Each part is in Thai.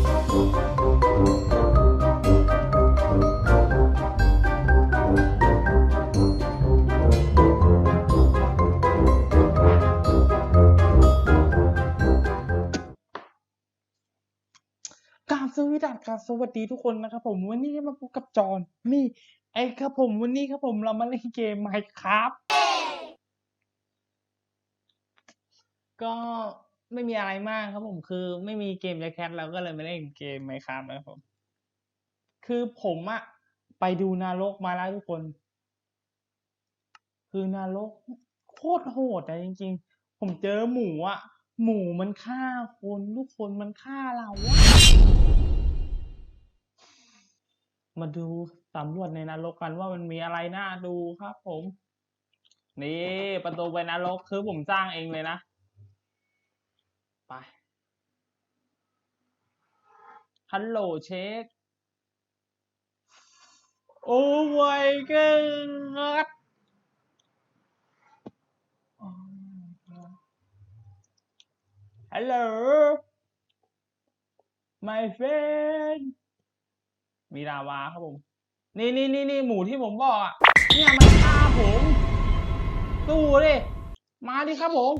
กราบสวัสดีครับสวัสดีทุกคนนะครับผมวันนี้มาพบกับจอห์นนี่ไอ้ครับผมวันนี้ครับผมเรามาเล่นเกมไมค์ครับก็ ไม่มีอะไรมากครับผมคือ ไม่มีเกมแจ็คแคทเราก็เลยไมาเล่นเกมไมค์ครับนะครับผม คือผมอะไปดูนรกมาแล้วทุกคน คือนรกโคตรโหดอะจริง ๆ ผมเจอหมูอะหมูมันฆ่าคนทุกคนมันฆ่าเราอะมาดูสำรวจในนรกกันว่ามันมีอะไรน่าดูครับผม นี่ประตูไปนรกคือผมสร้างเองเลยนะ ไป ฮัลโหลเช็ค โอ้ my god ฮัลโหล my friend มีลาวาครับผม นี่นี่นี่นี่หมูที่ผมบอกอะเนี่ยมันฆ่าผม สู้ดิมาดิครับผม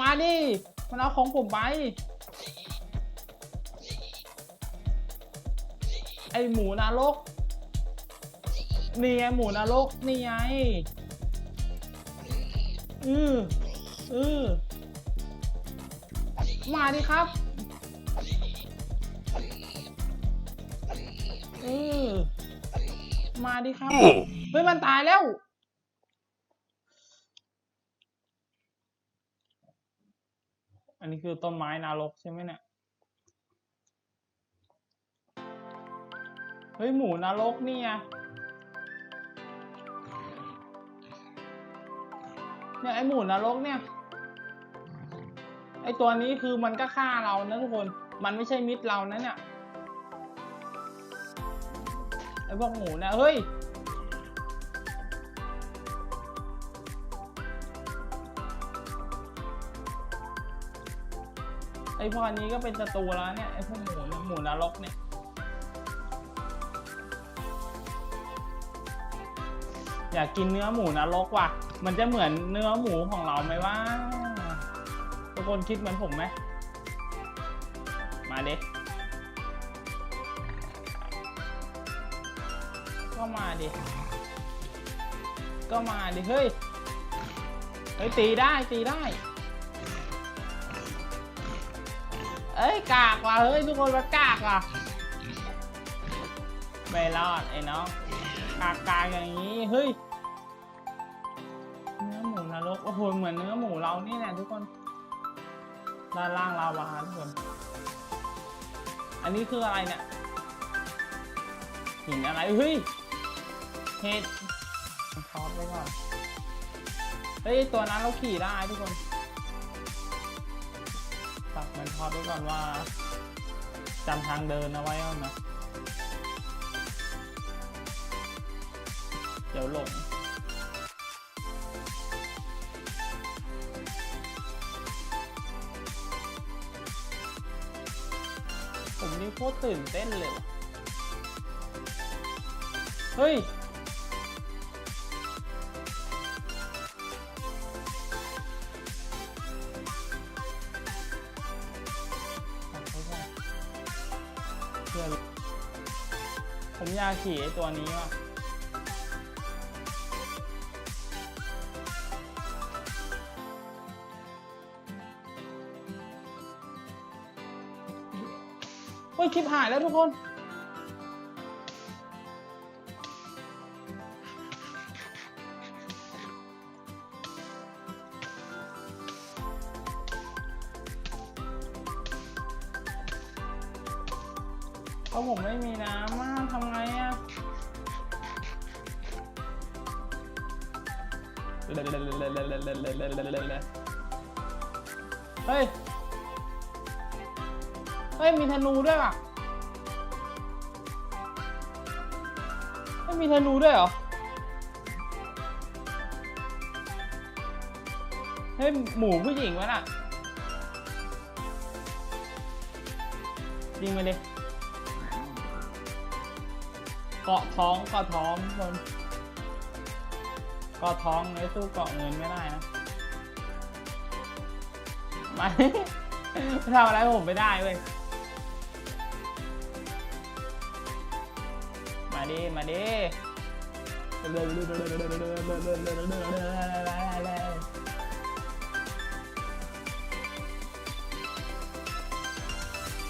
มาดิมันเอาของผมไป ไอหมูนรก นี่ไงหมูนรก นี่ไง อืออือมาดิครับเออมาดิครับ เฮ้ย มันตายแล้ว อันนี้คือต้นไม้นารกใช่ไหมเนี่ย เฮ้ย หมูนารกนี่ไงเนี่ยไอหมูนรกเนี่ย ไอตัวนี้คือมันก็ฆ่าเรานะทุกคน มันไม่ใช่มิตรเรานะเนี่ย ไอพวกหมูเนี่ยเฮ้ย อ้พวกอันนี้ก็เป็นศัตรูแล้วเนี่ยไอ้พวกหมูเนี่ยหมูนรกเนี่ยอยากกินเนื้อหมูนรกว่ะ มันจะเหมือนเนื้อหมูของเราไหมว่าทุกคนคิดเหมือนผมไหม มาเด็ก็มาดิ ก็มาดิ เฮ้ย เฮ้ยตีได้ตีได้ เอ้ยกากว่ะเฮ้ยทุกคนมากากว่ะไม่รอดไอ้น้องกากกากอย่างนี้เฮ้ยเนื้อหมูนรกโอ้โหเหมือนเนื้อหมูเรานี่แหละทุกคนด้านล่างลาวาทุกคน อันนี้คืออะไรเนี่ยหินอะไรเฮ้ยเห็ดทอดไว้ก่อนเฮ้ยตัวนั้นเราขี่ได้ทุกคน อดไว้ก่อนว่าจำทางเดินเอาไว้เอานะ เดี๋ยวหลงผมนี่โคตรตื่นเต้นเลย เฮ้ยาขี่ไอตัวนี้ว่ะเฮ้ยคลิปหายแล้วทุกคน เพราะผมไม่มีน้ำอะทำไงอะเฮ้ย เฮ้ย มีธนูด้วยว่ะเฮ้ยมีธนูด้วยเหรอ เฮ้ย หมูผู้หญิงวะน่ะยิงมาดิ เกาะท้องเกาะท้องคนเกาะท้องเลยสู้เกาะเงินไม่ได้นะไม่ทำอะไรผมไม่ได้เว้ยมาดิมาดิเดี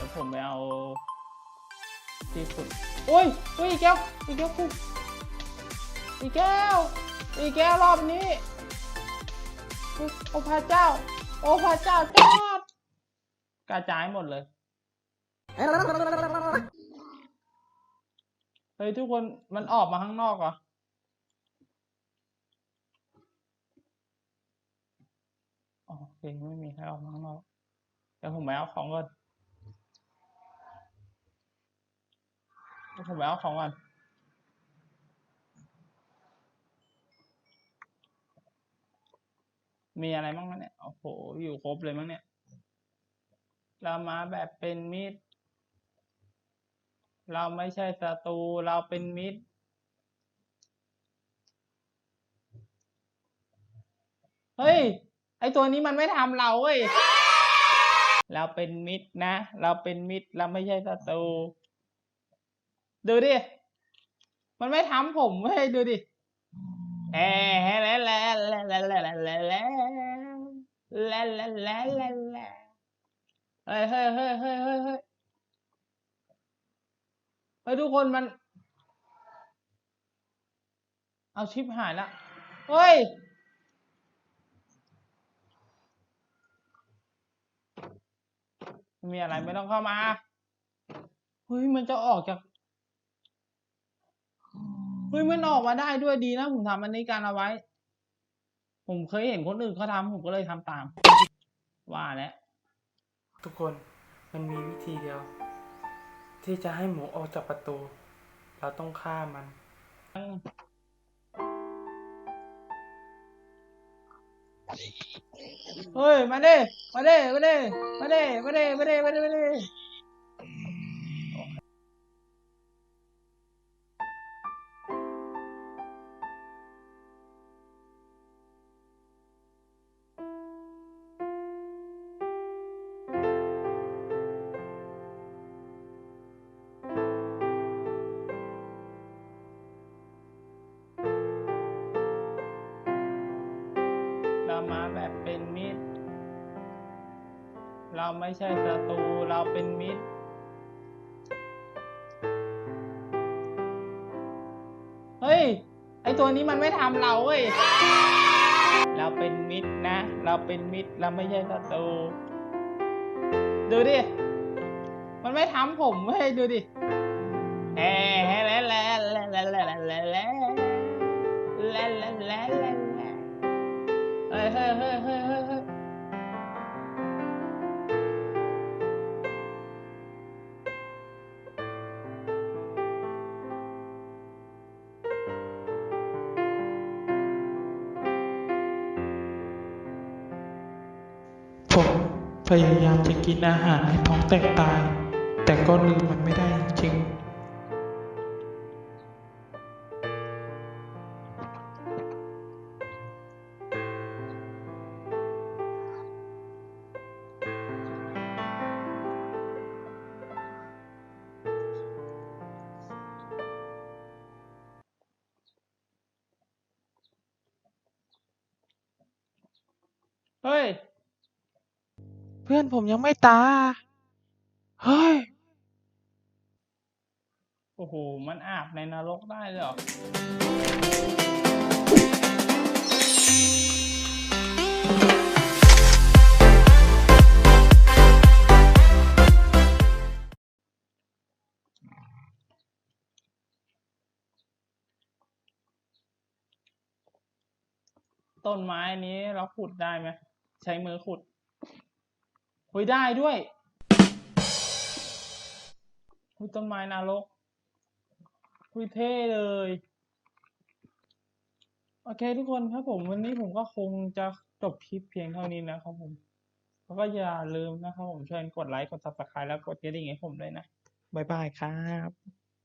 ๋ยวผมไปเอาที่ขุด อุ้ยโอ้ยอีกแก้วอีกแก้วคุกอีกแก้วอีกแก้วรอบนี้โอ้พระเจ้า โอ้พระเจ้าจอดกระจายหมดเลยเฮ้ยทุกคนมันออกมาข้างนอกเหรอโอเคไม่มีใครออกมาข้างนอกเดี๋ยวผมไปเอาของก่อนเดี๋ยว ผมไปเอาของก่อนมีอะไรบ้างเนี่ย โอ้โห อยู่ครบเลยมั้งเนี่ย เรามาแบบเป็นมิตร เราไม่ใช่ศัตรู เราเป็นมิตร เฮ้ย ไอตัวนี้มันไม่ทำเราเว้ย เราเป็นมิตรนะ เราเป็นมิตร เราไม่ใช่ศัตรู ดูดิ มันไม่ทำผมเว้ยดูดิแอะแล้วแล้วแล้วแล้วแล้วแล้วแล้วแล้วแล้วแล้วแล้วเฮ้ยเฮ้ยเฮ้ยเฮ้ยเฮ้ยเฮ้ยเฮ้ยทุกคนมัน เอาชิปหายละเฮ้ยไม่มีอะไรไม่ต้องเข้ามาเฮ้ยมันจะออกจากเฮ้ยมันออกมาได้ด้วยดีนะผมทำอันนี้การเอาไว้ ผมเคยเห็นคนอื่นเขาทำผมก็เลยทำตาม ว่าแล้วทุกคนมันมีวิธีเดียว ที่จะให้หมูออกจากประตู เราต้องฆ่ามัน เฮ้ย มาเด้มาเด้มาเด้มาเด้มาเด้มาเด้มาเด้ เราไม่ใช่ศัตรูเราเป็นมิตร เฮ้ย ไอตัวนี้มันไม่ทำเราเว้ย เราเป็นมิตรนะ เราเป็นมิตรเราไม่ใช่ศัตรู ดูดิ มันไม่ทำผมเว้ยดูดิแอะแล้วแล้วแล้วแล้วแล้วแล้วแล้วแล้ ผมพยายามจะกินอาหารให้ท้องแตกตาย แต่ก็ลืมมันไม่ได้จริงเฮ้ย เพื่อนผมยังไม่ตายเฮ้ย โอ้โห มันอาบในนรกได้เลยเหรอ ต้นไม้นี้เราขุดได้ไหม ใช้มือขุด ฮ้ยได้ด้วยคุยต้นไม้นรกคุยเท่เลย โอเคทุกคนครับผมวันนี้ผมก็คงจะจบคลิปเพียงเท่านี้นะครับผมแล้วก็อย่าลืมนะครับผมเช่วยกดไลค์ กด subscribe แล้วกดกระดิ่งให้ผมด้วยนะ บ๊ายบายครับ